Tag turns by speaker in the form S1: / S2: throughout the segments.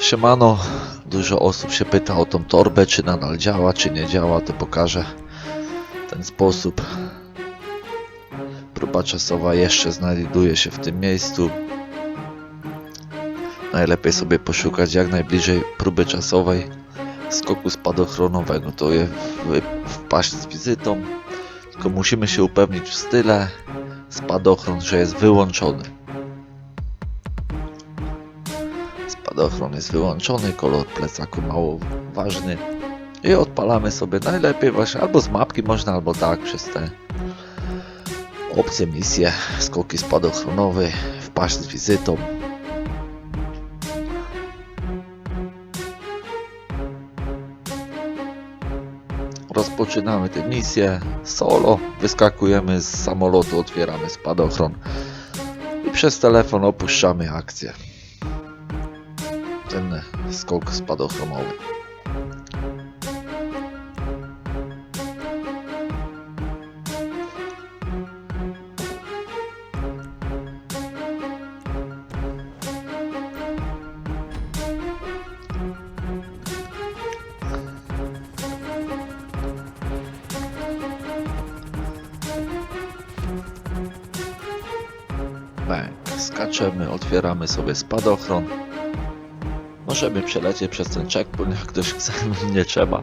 S1: Siemano, dużo osób się pyta o tą torbę, czy nadal działa, czy nie działa, to pokażę ten sposób. Próba czasowa jeszcze znajduje się w tym miejscu. Najlepiej sobie poszukać jak najbliżej próby czasowej skoku spadochronowego. To je wpaść z wizytą, tylko musimy się upewnić w style spadochron, że jest wyłączony. Spadochron jest wyłączony, kolor plecaku mało ważny. I odpalamy sobie najlepiej właśnie albo z mapki można, albo tak przez te opcje, misje, skoki spadochronowe, wpaść z wizytą. Rozpoczynamy tę misję solo, wyskakujemy z samolotu, otwieramy spadochron i przez telefon opuszczamy akcję ten skok spadochronowy. Bęk. Skaczemy, otwieramy sobie spadochron. Możemy przelecieć przez ten checkpoint, jak ktoś chce, nie trzeba.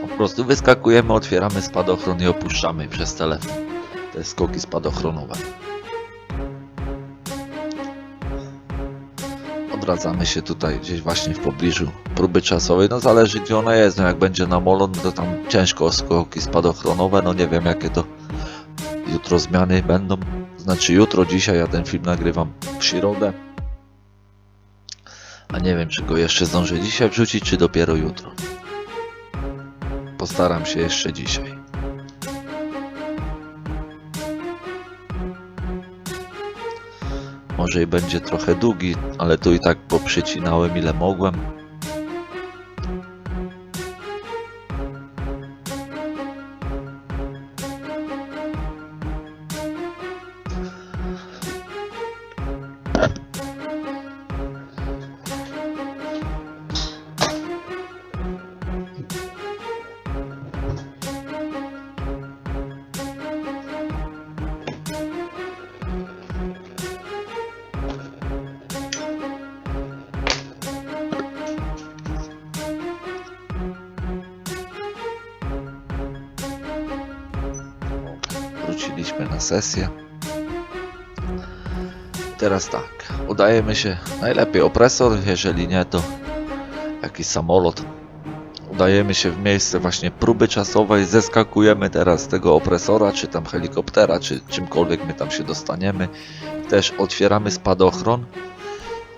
S1: Po prostu wyskakujemy, otwieramy spadochron i opuszczamy przez telefon te skoki spadochronowe. Odradzamy się tutaj gdzieś właśnie w pobliżu próby czasowej. No zależy gdzie ona jest. No jak będzie na Molon, to tam ciężko skoki spadochronowe. No nie wiem jakie to jutro zmiany będą. Znaczy jutro, dzisiaj ja ten film nagrywam w środę. A nie wiem, czy go jeszcze zdążę dzisiaj wrzucić, czy dopiero jutro. Postaram się jeszcze dzisiaj. Może i będzie trochę długi, ale tu i tak poprzycinałem ile mogłem. Sesję. Teraz tak, udajemy się najlepiej opresor, jeżeli nie to jakiś samolot. Udajemy się w miejsce właśnie próby czasowej, zeskakujemy teraz tego opresora, czy tam helikoptera, czy czymkolwiek my tam się dostaniemy. Też otwieramy spadochron.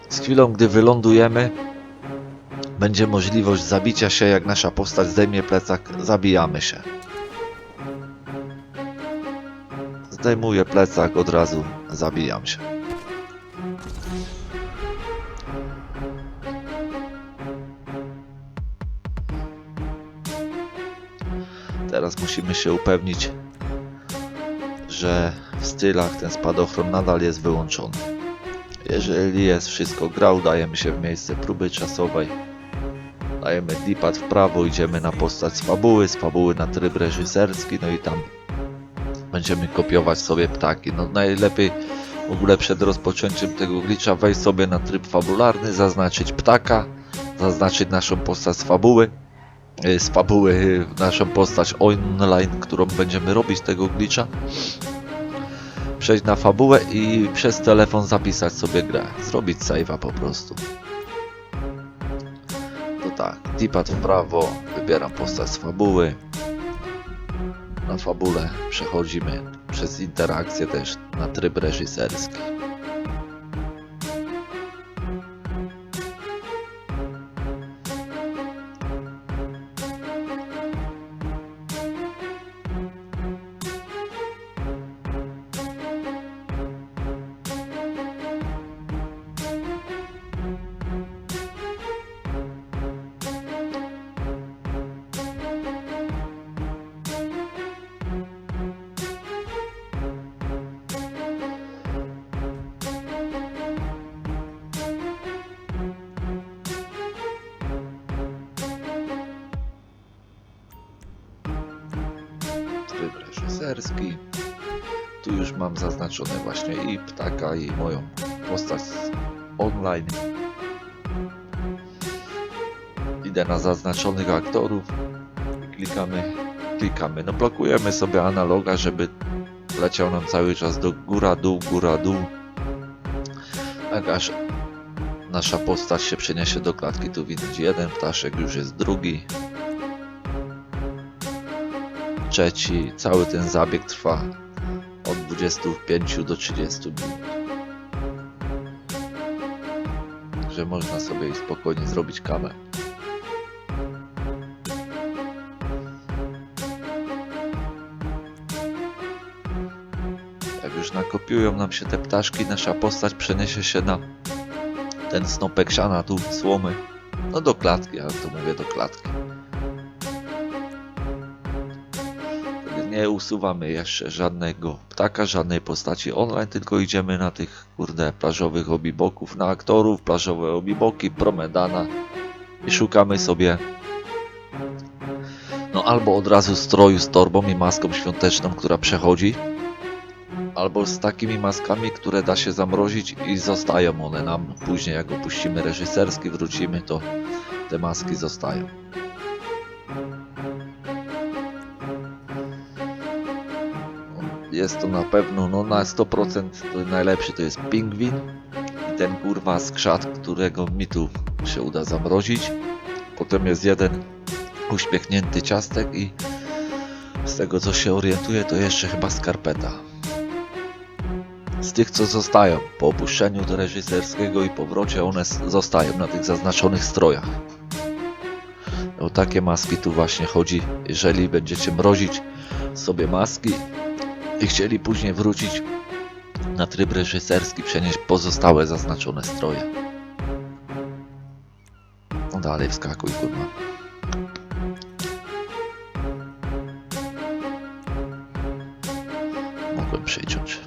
S1: Z chwilą, gdy wylądujemy, będzie możliwość zabicia się, jak nasza postać zdejmie plecak, zabijamy się. Zdejmuję plecak, od razu zabijam się. Teraz musimy się upewnić, że w stylach ten spadochron nadal jest wyłączony. Jeżeli jest wszystko grał, dajemy się w miejsce próby czasowej. Dajemy D-pad w prawo, idziemy na postać z fabuły, z fabuły na tryb reżyserski, no i tam będziemy kopiować sobie ptaki. No najlepiej w ogóle przed rozpoczęciem tego glitcha wejść sobie na tryb fabularny, zaznaczyć ptaka, zaznaczyć naszą postać z fabuły, y, z fabuły y, naszą postać online, którą będziemy robić tego glitcha. Przejść na fabułę i przez telefon zapisać sobie grę, zrobić save'a po prostu. To tak, D-pad w prawo, wybieram postać z fabuły, na fabule przechodzimy przez interakcję też na tryb reżyserski. Mam zaznaczone właśnie i ptaka, i moją postać online. Idę na zaznaczonych aktorów klikamy, klikamy. No blokujemy sobie analoga, żeby leciał nam cały czas do góra, dół, góra, dół. Tak aż nasza postać się przeniesie do klatki. Tu widać jeden ptaszek, już jest drugi. Trzeci. Cały ten zabieg trwa 25 do 30 minut. Także można sobie spokojnie zrobić kawę. Jak już nakopiują nam się te ptaszki, nasza postać przeniesie się na ten snopek siana tu, słomy. No do klatki, ja to mówię do klatki. Nie usuwamy jeszcze żadnego ptaka, żadnej postaci online, tylko idziemy na tych kurde plażowych obiboków, na aktorów, plażowe obiboki, promedana i szukamy sobie no albo od razu stroju z torbą i maską świąteczną, która przechodzi, albo z takimi maskami, które da się zamrozić i zostają one nam. Później jak opuścimy reżyserski, wrócimy, to te maski zostają. Jest to na pewno, no na 100% to najlepszy to jest pingwin i ten kurwa skrzat, którego mi tu się uda zamrozić. Potem jest jeden uśmiechnięty ciastek i z tego co się orientuję to jeszcze chyba skarpeta z tych, co zostają po opuszczeniu do reżyserskiego i powrocie, one zostają na tych zaznaczonych strojach. O takie maski tu właśnie chodzi. Jeżeli będziecie mrozić sobie maski i chcieli później wrócić na tryb reżyserski, przenieść pozostałe zaznaczone stroje. No dalej wskakuj, kurwa. Mogłem przyciąć.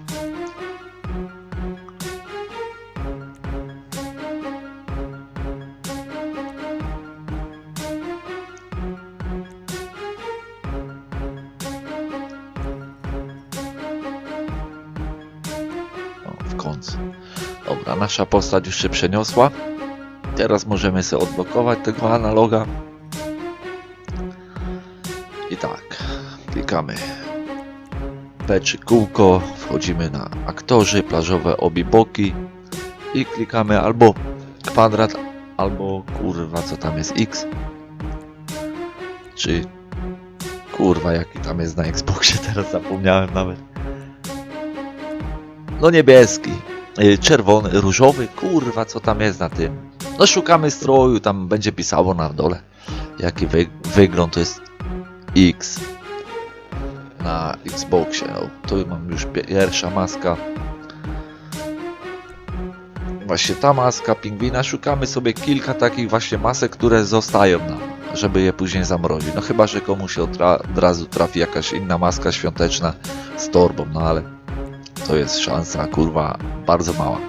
S1: Nasza postać już się przeniosła. Teraz możemy sobie odblokować tego analoga. I tak, klikamy P czy kółko, wchodzimy na aktorzy, plażowe obiboki i klikamy albo kwadrat, albo kurwa co tam jest X. Czy kurwa jaki tam jest na Xboxie, teraz zapomniałem nawet. No niebieski, czerwony, różowy, kurwa co tam jest na tym. No szukamy stroju, tam będzie pisało na dole jaki wy wygląd to jest X na Xboxie. O, tu mam już pierwsza maska. Właśnie ta maska pingwina. Szukamy sobie kilka takich właśnie masek, które zostają nam, żeby je później zamrozić. No chyba, że komuś od, od razu trafi jakaś inna maska świąteczna z torbą, no ale to jest szansa, kurwa, bardzo mała.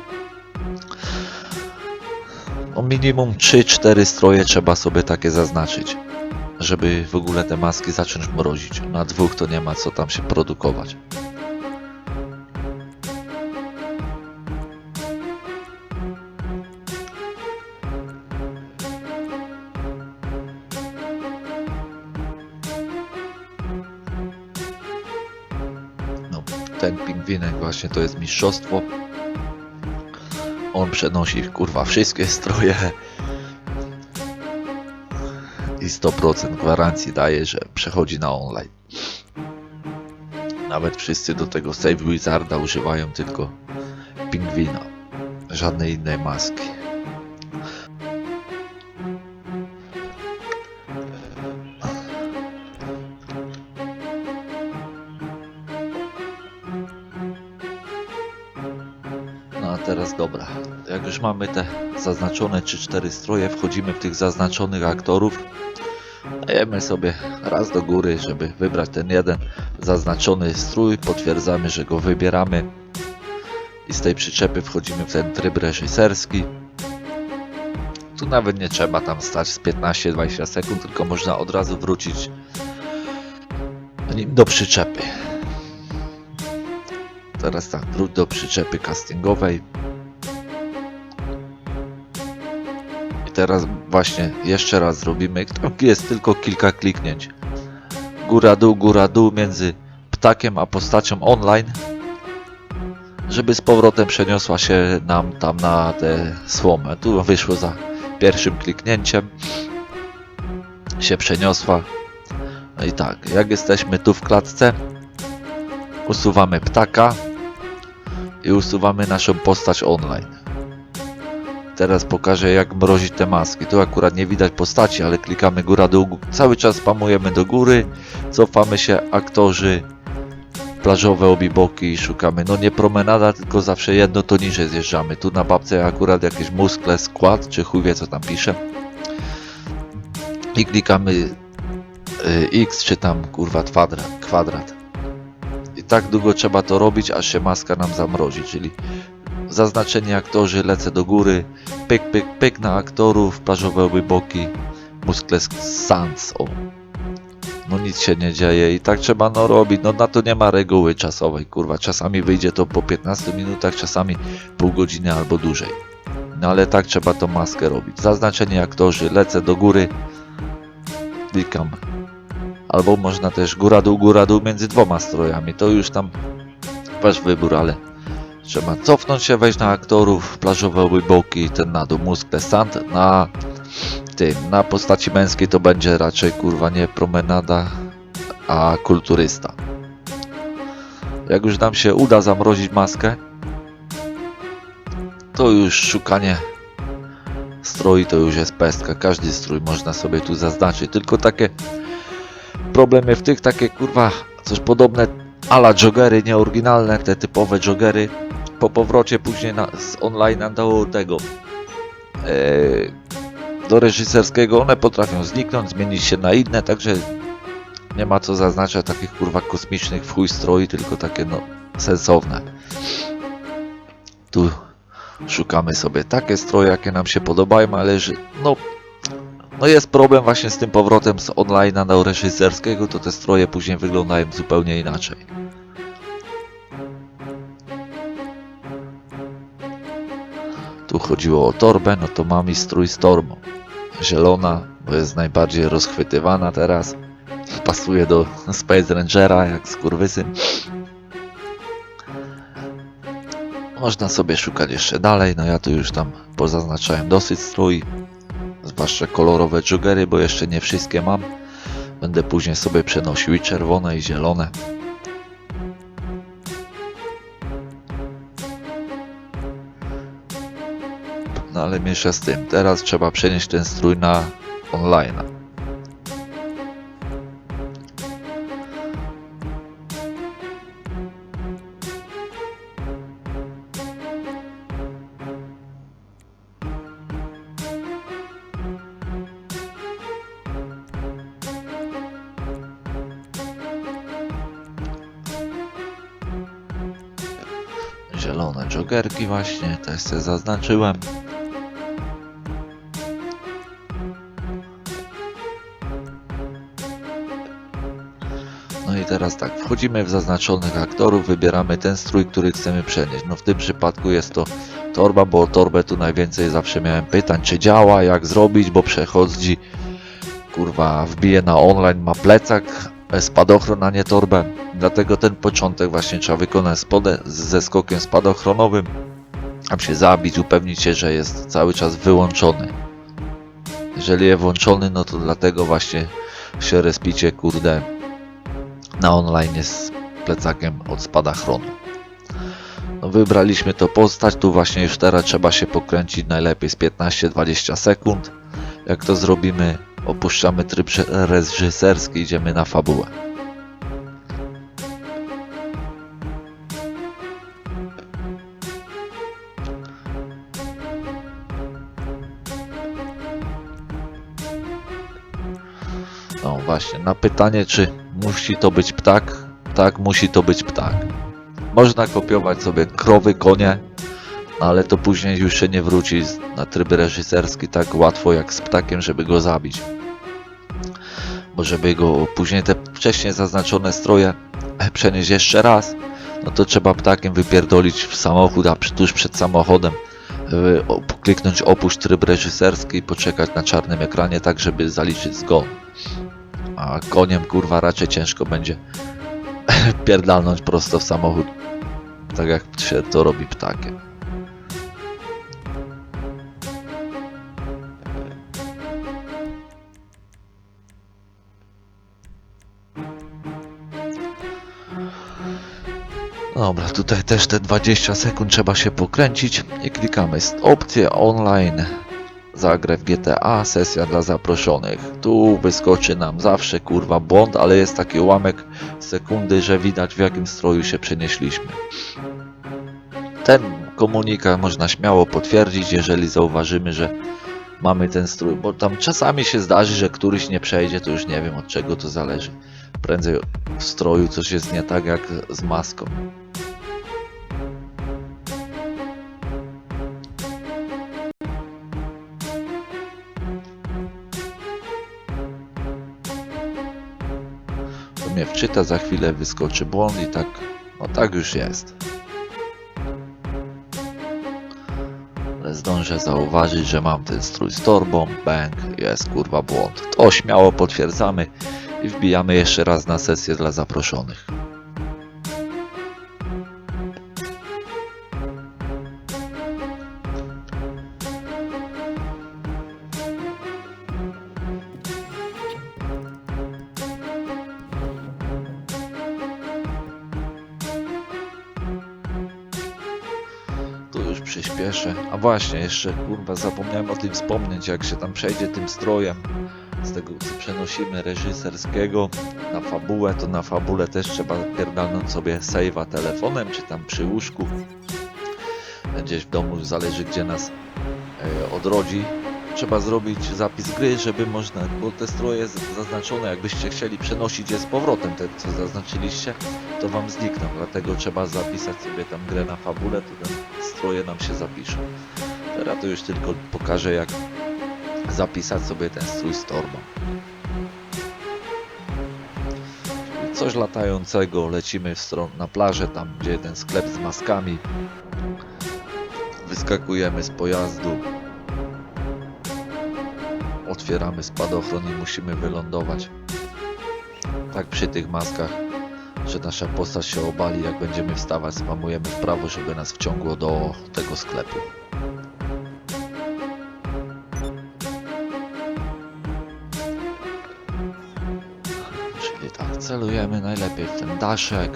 S1: No minimum 3-4 stroje trzeba sobie takie zaznaczyć, żeby w ogóle te maski zacząć mrozić. Na dwóch to nie ma co tam się produkować. Pingwinek właśnie to jest mistrzostwo. On przenosi kurwa wszystkie stroje i 100% gwarancji daje, że przechodzi na online. Nawet wszyscy do tego Save Wizarda używają tylko pingwina, żadnej innej maski. Dobra. Jak już mamy te zaznaczone 3-4 stroje, wchodzimy w tych zaznaczonych aktorów. Dajemy sobie raz do góry, żeby wybrać ten jeden zaznaczony strój. Potwierdzamy, że go wybieramy. I z tej przyczepy wchodzimy w ten tryb reżyserski. Tu nawet nie trzeba tam stać z 15-20 sekund, tylko można od razu wrócić do przyczepy. Teraz tak, wróć do przyczepy castingowej. Teraz właśnie jeszcze raz zrobimy. Jest tylko kilka kliknięć. Góra dół, góra dół między ptakiem a postacią online. Żeby z powrotem przeniosła się nam tam na tę słomę. Tu wyszło za pierwszym kliknięciem. Się przeniosła. No i tak, jak jesteśmy tu w klatce, usuwamy ptaka i usuwamy naszą postać online. Teraz pokażę jak mrozić te maski. Tu akurat nie widać postaci, ale klikamy góra dół. Cały czas spamujemy do góry, cofamy się aktorzy, plażowe obiboki i szukamy. No nie promenada, tylko zawsze jedno to niżej zjeżdżamy. Tu na babce akurat jakieś muskle, skład, czy chuj wie co tam pisze. I klikamy y, X czy tam kurwa kwadrat, kwadrat. I tak długo trzeba to robić, aż się maska nam zamrozi, czyli zaznaczenie aktorzy, lecę do góry, pyk, pyk, pyk na aktorów, plażowe obiboki, muskle sans, o. No nic się nie dzieje i tak trzeba no robić, no na to nie ma reguły czasowej, kurwa, czasami wyjdzie to po 15 minutach, czasami pół godziny albo dłużej. No ale tak trzeba tą maskę robić. Zaznaczenie aktorzy, lecę do góry, klikam. Albo można też góra dół, góra dół między dwoma strojami. To już tam wasz wybór, ale trzeba cofnąć się, wejść na aktorów, plażowe obiboki, ten na dół, muskle sand. Na tym, na postaci męskiej to będzie raczej kurwa nie promenada, a kulturysta. Jak już nam się uda zamrozić maskę, to już szukanie stroi to już jest pestka. Każdy strój można sobie tu zaznaczyć. Tylko takie problemy w tych takie kurwa coś podobne ala joggery, nieoryginalne te typowe joggery. Po powrocie później na, z online do tego e, do reżyserskiego one potrafią zniknąć, zmienić się na inne, także nie ma co zaznaczać takich kurwa kosmicznych w chuj stroi, tylko takie no sensowne. Tu szukamy sobie takie stroje, jakie nam się podobają, ale że no, no jest problem właśnie z tym powrotem z online do reżyserskiego, to te stroje później wyglądają zupełnie inaczej. Chodziło o torbę, no to mam i strój z torbą. Zielona, bo jest najbardziej rozchwytywana teraz. Pasuje do Space Rangera jak skurwysyn. Można sobie szukać jeszcze dalej, no ja tu już tam pozaznaczałem dosyć strój. Zwłaszcza kolorowe joggery, bo jeszcze nie wszystkie mam. Będę później sobie przenosił i czerwone i zielone. No ale mniejsza z tym. Teraz trzeba przenieść ten strój na online. Zielone joggerki właśnie, też sobie zaznaczyłem. Teraz tak, wchodzimy w zaznaczonych aktorów, wybieramy ten strój, który chcemy przenieść. No w tym przypadku jest to torba, bo o torbę tu najwięcej zawsze miałem pytań, czy działa, jak zrobić, bo przechodzi, kurwa, wbije na online, ma plecak, e, spadochron, a nie torbę. Dlatego ten początek właśnie trzeba wykonać spode, ze skokiem spadochronowym, aby się zabić, upewnić się, że jest cały czas wyłączony. Jeżeli jest włączony, no to dlatego właśnie się respicie, kurde, na online z plecakiem od spadachronu. No wybraliśmy to postać, tu właśnie już teraz trzeba się pokręcić najlepiej z 15-20 sekund. Jak to zrobimy, opuszczamy tryb reżyserski, idziemy na fabułę. No właśnie, na pytanie, czy musi to być ptak? Tak, musi to być ptak. Można kopiować sobie krowy, konie, ale to później już się nie wróci na tryb reżyserski tak łatwo jak z ptakiem, żeby go zabić. Bo żeby go później te wcześniej zaznaczone stroje przenieść jeszcze raz, no to trzeba ptakiem wypierdolić w samochód, a tuż przed samochodem o- kliknąć opuść tryb reżyserski i poczekać na czarnym ekranie tak, żeby zaliczyć zgon. A koniem kurwa raczej ciężko będzie pierdalnąć prosto w samochód, tak jak się to robi ptakiem. Dobra, tutaj też te 20 sekund trzeba się pokręcić i klikamy z opcję online. Zagrę w GTA, sesja dla zaproszonych. Tu wyskoczy nam zawsze kurwa błąd, ale jest taki ułamek sekundy, że widać w jakim stroju się przenieśliśmy. Ten komunikat można śmiało potwierdzić, jeżeli zauważymy, że mamy ten strój, bo tam czasami się zdarzy, że któryś nie przejdzie, to już nie wiem od czego to zależy. Prędzej w stroju coś jest nie tak jak z maską. Wczyta, za chwilę wyskoczy błąd i tak, no tak już jest. Ale zdążę zauważyć, że mam ten strój z torbą, bang, jest kurwa błąd. To śmiało potwierdzamy i wbijamy jeszcze raz na sesję dla zaproszonych. Przyspieszę. A właśnie, jeszcze kurwa zapomniałem o tym wspomnieć, jak się tam przejdzie tym strojem z tego co przenosimy reżyserskiego na fabułę, to na fabule też trzeba pierdalnąć sobie save'a telefonem, czy tam przy łóżku. Gdzieś w domu, zależy gdzie nas e, odrodzi. Trzeba zrobić zapis gry, żeby można, bo te stroje zaznaczone, jakbyście chcieli przenosić je z powrotem, te co zaznaczyliście, to wam znikną, dlatego trzeba zapisać sobie tam grę na fabule, to ten stroje nam się zapiszą. Teraz to już tylko pokażę jak zapisać sobie ten strój z torbą. Coś latającego, lecimy w stronę na plażę, tam gdzie ten sklep z maskami. Wyskakujemy z pojazdu. Otwieramy spadochron i musimy wylądować. Tak przy tych maskach, że nasza postać się obali, jak będziemy wstawać, spamujemy w prawo, żeby nas wciągło do tego sklepu. Czyli tak, celujemy najlepiej w ten daszek.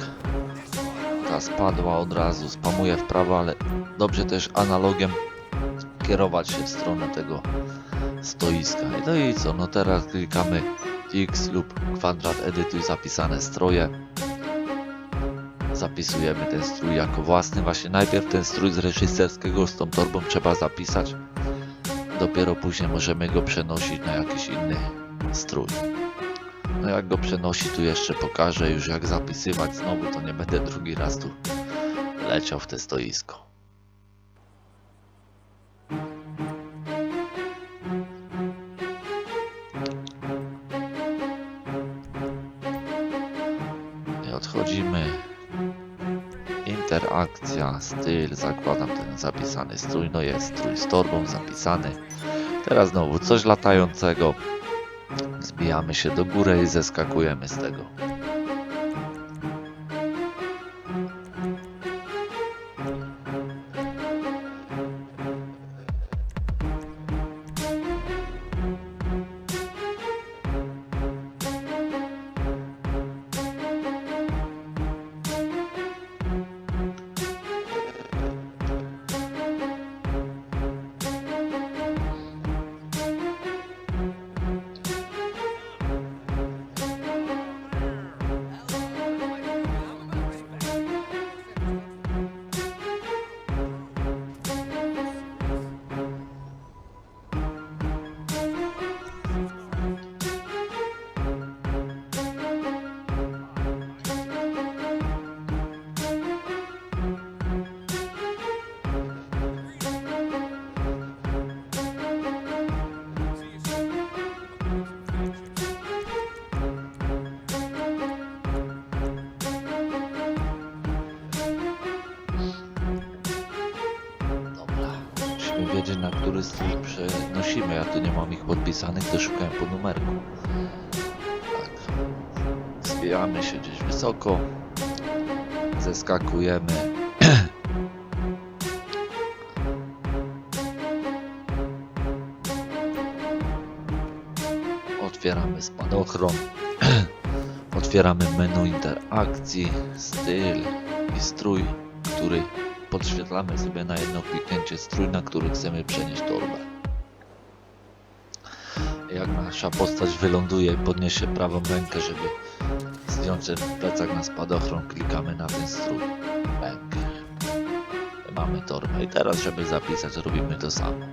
S1: Ta spadła od razu, spamuje w prawo, ale dobrze też analogiem kierować się w stronę tego stoiska. No i co, no teraz klikamy X lub kwadrat edytuj zapisane stroje. Zapisujemy ten strój jako własny. Właśnie najpierw ten strój z reżyserskiego z tą torbą trzeba zapisać. Dopiero później możemy go przenosić na jakiś inny strój. No jak go przenosi, tu jeszcze pokażę już jak zapisywać znowu, to nie będę drugi raz tu leciał w te stoisko. I odchodzimy. Interakcja, styl, zakładam ten zapisany strój, no jest strój z torbą zapisany. Teraz znowu coś latającego. Zbijamy się do góry i zeskakujemy z tego. Musimy wiedzieć na który strój przenosimy. Ja tu nie mam ich podpisanych, to szukałem po numerku. Tak. Zbijamy się gdzieś wysoko. Zeskakujemy. Otwieramy spadochron. Otwieramy menu interakcji, styl i strój, który podświetlamy sobie na jedno kliknięcie strój, na który chcemy przenieść torbę. Jak nasza postać wyląduje, podniesie prawą rękę, żeby zdjąć ten plecak na spadochron, klikamy na ten strój. Bęk. Mamy torbę i teraz, żeby zapisać, robimy to samo.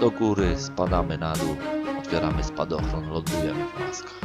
S1: Do góry, spadamy na dół, otwieramy spadochron, lądujemy w maskach.